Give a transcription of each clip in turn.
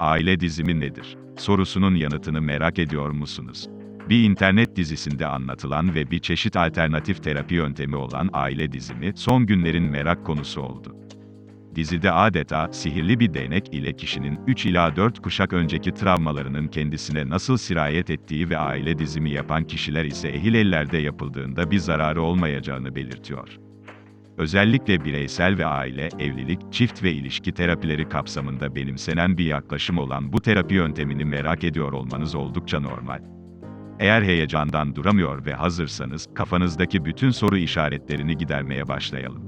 Aile dizimi nedir? Sorusunun yanıtını merak ediyor musunuz? Bir internet dizisinde anlatılan ve bir çeşit alternatif terapi yöntemi olan aile dizimi son günlerin merak konusu oldu. Dizide adeta sihirli bir değnek ile kişinin 3 ila 4 kuşak önceki travmalarının kendisine nasıl sirayet ettiği ve aile dizimi yapan kişiler ise ehil ellerde yapıldığında bir zararı olmayacağını belirtiyor. Özellikle bireysel ve aile, evlilik, çift ve ilişki terapileri kapsamında benimsenen bir yaklaşım olan bu terapi yöntemini merak ediyor olmanız oldukça normal. Eğer heyecandan duramıyor ve hazırsanız, kafanızdaki bütün soru işaretlerini gidermeye başlayalım.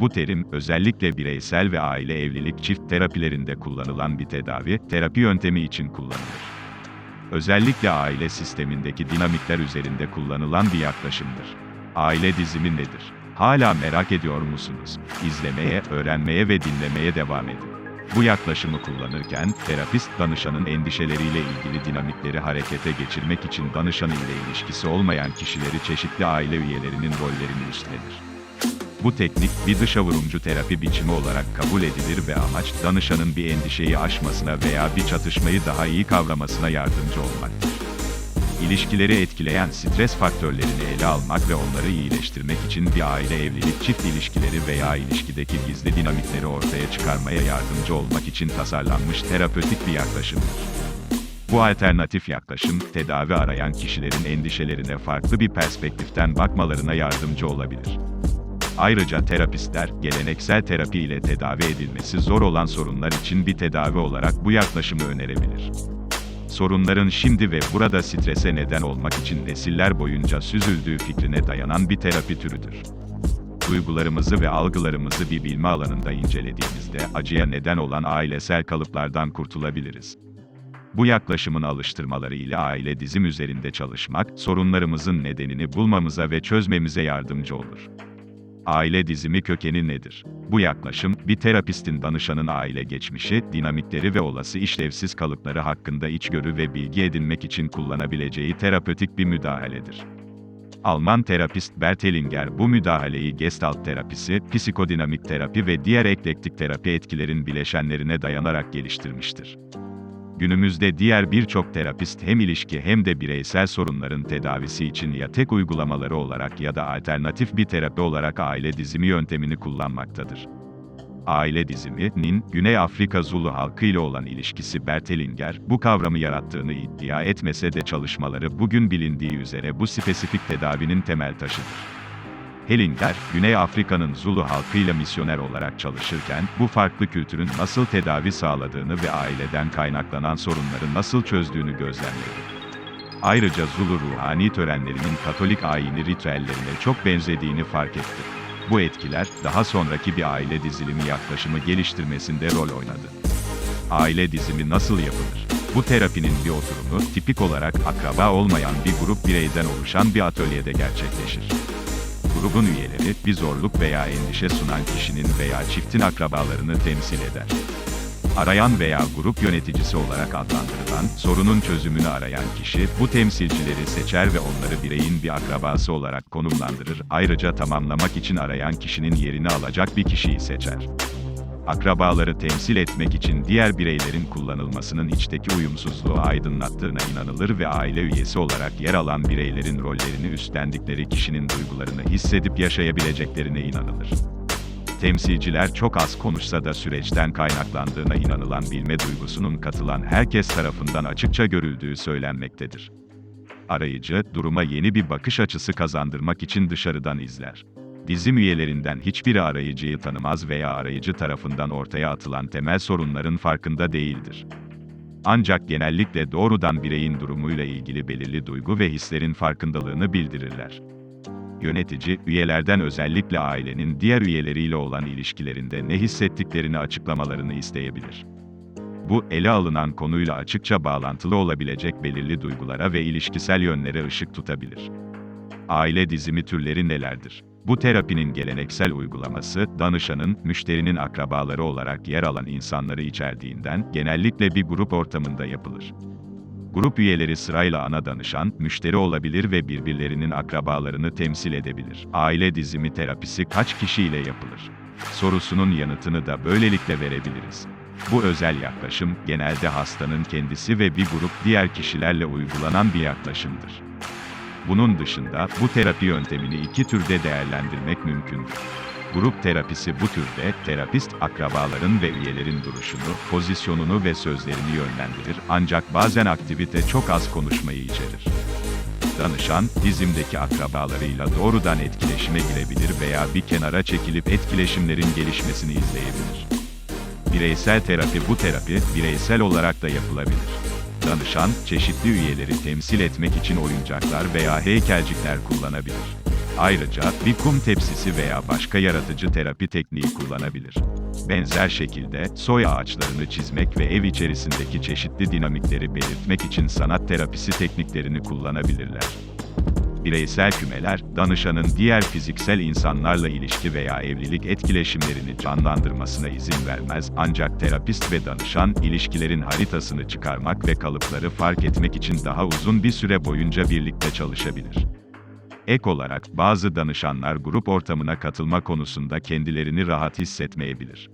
Bu terim, özellikle bireysel ve aile evlilik çift terapilerinde kullanılan bir tedavi, terapi yöntemi için kullanılır. Özellikle aile sistemindeki dinamikler üzerinde kullanılan bir yaklaşımdır. Aile dizimi nedir? Hala merak ediyor musunuz? İzlemeye, öğrenmeye ve dinlemeye devam edin. Bu yaklaşımı kullanırken, terapist danışanın endişeleriyle ilgili dinamikleri harekete geçirmek için danışan ile ilişkisi olmayan kişileri çeşitli aile üyelerinin rollerini üstlenir. Bu teknik, bir dışavurumcu terapi biçimi olarak kabul edilir ve amaç, danışanın bir endişeyi aşmasına veya bir çatışmayı daha iyi kavramasına yardımcı olmaktır. İlişkileri etkileyen stres faktörlerini ele almak ve onları iyileştirmek için bir aile evlilik çift ilişkileri veya ilişkideki gizli dinamikleri ortaya çıkarmaya yardımcı olmak için tasarlanmış terapötik bir yaklaşımdır. Bu alternatif yaklaşım, tedavi arayan kişilerin endişelerine farklı bir perspektiften bakmalarına yardımcı olabilir. Ayrıca terapistler, geleneksel terapi ile tedavi edilmesi zor olan sorunlar için bir tedavi olarak bu yaklaşımı önerebilir. Sorunların şimdi ve burada strese neden olmak için nesiller boyunca süzüldüğü fikrine dayanan bir terapi türüdür. Duygularımızı ve algılarımızı bir bilme alanında incelediğimizde acıya neden olan ailesel kalıplardan kurtulabiliriz. Bu yaklaşımın alıştırmaları ile aile dizim üzerinde çalışmak, sorunlarımızın nedenini bulmamıza ve çözmemize yardımcı olur. Aile dizimi kökeni nedir? Bu yaklaşım, bir terapistin danışanın aile geçmişi, dinamikleri ve olası işlevsiz kalıpları hakkında içgörü ve bilgi edinmek için kullanabileceği terapötik bir müdahaledir. Alman terapist Bert Hellinger bu müdahaleyi Gestalt terapisi, psikodinamik terapi ve diğer eklektik terapi etkilerin bileşenlerine dayanarak geliştirmiştir. Günümüzde diğer birçok terapist hem ilişki hem de bireysel sorunların tedavisi için ya tek uygulamaları olarak ya da alternatif bir terapi olarak aile dizimi yöntemini kullanmaktadır. Aile diziminin, Güney Afrika Zulu halkı ile olan ilişkisi Bert Hellinger, bu kavramı yarattığını iddia etmese de çalışmaları bugün bilindiği üzere bu spesifik tedavinin temel taşıdır. Hellinger, Güney Afrika'nın Zulu halkıyla misyoner olarak çalışırken, bu farklı kültürün nasıl tedavi sağladığını ve aileden kaynaklanan sorunları nasıl çözdüğünü gözlemledi. Ayrıca Zulu ruhani törenlerinin Katolik ayini ritüellerine çok benzediğini fark etti. Bu etkiler, daha sonraki bir aile dizilimi yaklaşımı geliştirmesinde rol oynadı. Aile dizimi nasıl yapılır? Bu terapinin bir oturumu, tipik olarak akraba olmayan bir grup bireyden oluşan bir atölyede gerçekleşir. Grubun üyeleri, bir zorluk veya endişe sunan kişinin veya çiftin akrabalarını temsil eder. Arayan veya grup yöneticisi olarak adlandırılan, sorunun çözümünü arayan kişi, bu temsilcileri seçer ve onları bireyin bir akrabası olarak konumlandırır, ayrıca tamamlamak için arayan kişinin yerini alacak bir kişiyi seçer. Akrabaları temsil etmek için diğer bireylerin kullanılmasının içteki uyumsuzluğu aydınlattığına inanılır ve aile üyesi olarak yer alan bireylerin rollerini üstlendikleri kişinin duygularını hissedip yaşayabileceklerine inanılır. Temsilciler çok az konuşsa da süreçten kaynaklandığına inanılan bilme duygusunun katılan herkes tarafından açıkça görüldüğü söylenmektedir. Arayıcı, duruma yeni bir bakış açısı kazandırmak için dışarıdan izler. Dizim üyelerinden hiçbiri arayıcıyı tanımaz veya arayıcı tarafından ortaya atılan temel sorunların farkında değildir. Ancak genellikle doğrudan bireyin durumuyla ilgili belirli duygu ve hislerin farkındalığını bildirirler. Yönetici, üyelerden özellikle ailenin diğer üyeleriyle olan ilişkilerinde ne hissettiklerini açıklamalarını isteyebilir. Bu, ele alınan konuyla açıkça bağlantılı olabilecek belirli duygulara ve ilişkisel yönlere ışık tutabilir. Aile dizimi türleri nelerdir? Bu terapinin geleneksel uygulaması, danışanın, müşterinin akrabaları olarak yer alan insanları içerdiğinden, genellikle bir grup ortamında yapılır. Grup üyeleri sırayla ana danışan, müşteri olabilir ve birbirlerinin akrabalarını temsil edebilir. Aile dizimi terapisi kaç kişiyle yapılır? Sorusunun yanıtını da böylelikle verebiliriz. Bu özel yaklaşım, genelde hastanın kendisi ve bir grup diğer kişilerle uygulanan bir yaklaşımdır. Bunun dışında, bu terapi yöntemini iki türde değerlendirmek mümkündür. Grup terapisi bu türde, terapist, akrabaların ve üyelerin duruşunu, pozisyonunu ve sözlerini yönlendirir ancak bazen aktivite çok az konuşmayı içerir. Danışan, dizimdeki akrabalarıyla doğrudan etkileşime girebilir veya bir kenara çekilip etkileşimlerin gelişmesini izleyebilir. Bireysel terapi bu terapi, bireysel olarak da yapılabilir. Danışan, çeşitli üyeleri temsil etmek için oyuncaklar veya heykelcikler kullanabilir. Ayrıca, bir kum tepsisi veya başka yaratıcı terapi tekniği kullanabilir. Benzer şekilde, soy ağaçlarını çizmek ve ev içerisindeki çeşitli dinamikleri belirtmek için sanat terapisi tekniklerini kullanabilirler. Bireysel kümeler, danışanın diğer fiziksel insanlarla ilişki veya evlilik etkileşimlerini canlandırmasına izin vermez ancak terapist ve danışan, ilişkilerin haritasını çıkarmak ve kalıpları fark etmek için daha uzun bir süre boyunca birlikte çalışabilir. Ek olarak, bazı danışanlar grup ortamına katılma konusunda kendilerini rahat hissetmeyebilir.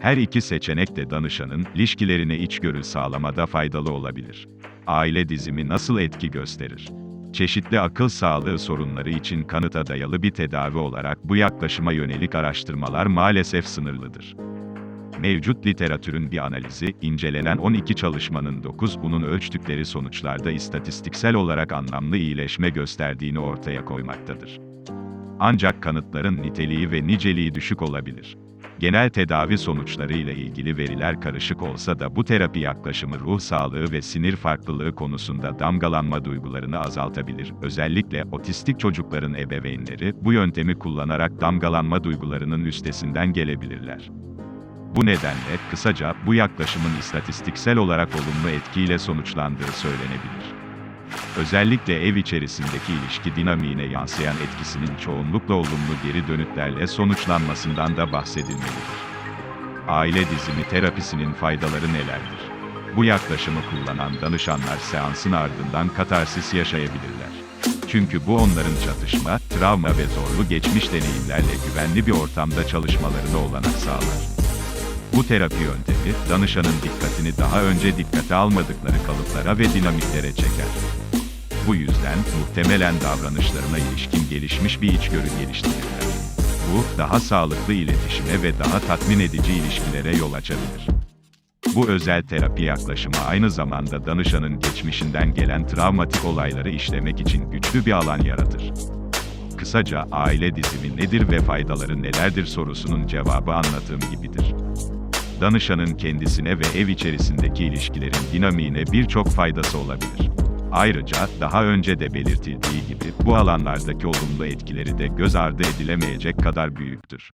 Her iki seçenek de danışanın, ilişkilerine içgörü sağlamada faydalı olabilir. Aile dizimi nasıl etki gösterir? Çeşitli akıl sağlığı sorunları için kanıta dayalı bir tedavi olarak bu yaklaşıma yönelik araştırmalar maalesef sınırlıdır. Mevcut literatürün bir analizi, incelenen 12 çalışmanın 9'unun ölçtükleri sonuçlarda istatistiksel olarak anlamlı iyileşme gösterdiğini ortaya koymaktadır. Ancak kanıtların niteliği ve niceliği düşük olabilir. Genel tedavi sonuçları ile ilgili veriler karışık olsa da bu terapi yaklaşımı ruh sağlığı ve sinir farklılığı konusunda damgalanma duygularını azaltabilir. Özellikle otistik çocukların ebeveynleri bu yöntemi kullanarak damgalanma duygularının üstesinden gelebilirler. Bu nedenle, kısaca, bu yaklaşımın istatistiksel olarak olumlu etkiyle sonuçlandığı söylenebilir. Özellikle ev içerisindeki ilişki dinamiğine yansıyan etkisinin çoğunlukla olumlu geri dönütlerle sonuçlanmasından da bahsedilmelidir. Aile dizimi terapisinin faydaları nelerdir? Bu yaklaşımı kullanan danışanlar seansın ardından katarsis yaşayabilirler. Çünkü bu onların çatışma, travma ve zorlu geçmiş deneyimlerle güvenli bir ortamda çalışmalarını olanak sağlar. Bu terapi yöntemi, danışanın dikkatini daha önce dikkate almadıkları kalıplara ve dinamiklere çeker. Bu yüzden, muhtemelen davranışlarına ilişkin gelişmiş bir içgörü geliştirirler. Bu, daha sağlıklı iletişime ve daha tatmin edici ilişkilere yol açabilir. Bu özel terapi yaklaşımı aynı zamanda danışanın geçmişinden gelen travmatik olayları işlemek için güçlü bir alan yaratır. Kısaca aile dizimi nedir ve faydaları nelerdir sorusunun cevabı anlattığım gibidir danışanın kendisine ve ev içerisindeki ilişkilerin dinamiğine birçok faydası olabilir. Ayrıca, daha önce de belirtildiği gibi, bu alanlardaki olumlu etkileri de göz ardı edilemeyecek kadar büyüktür.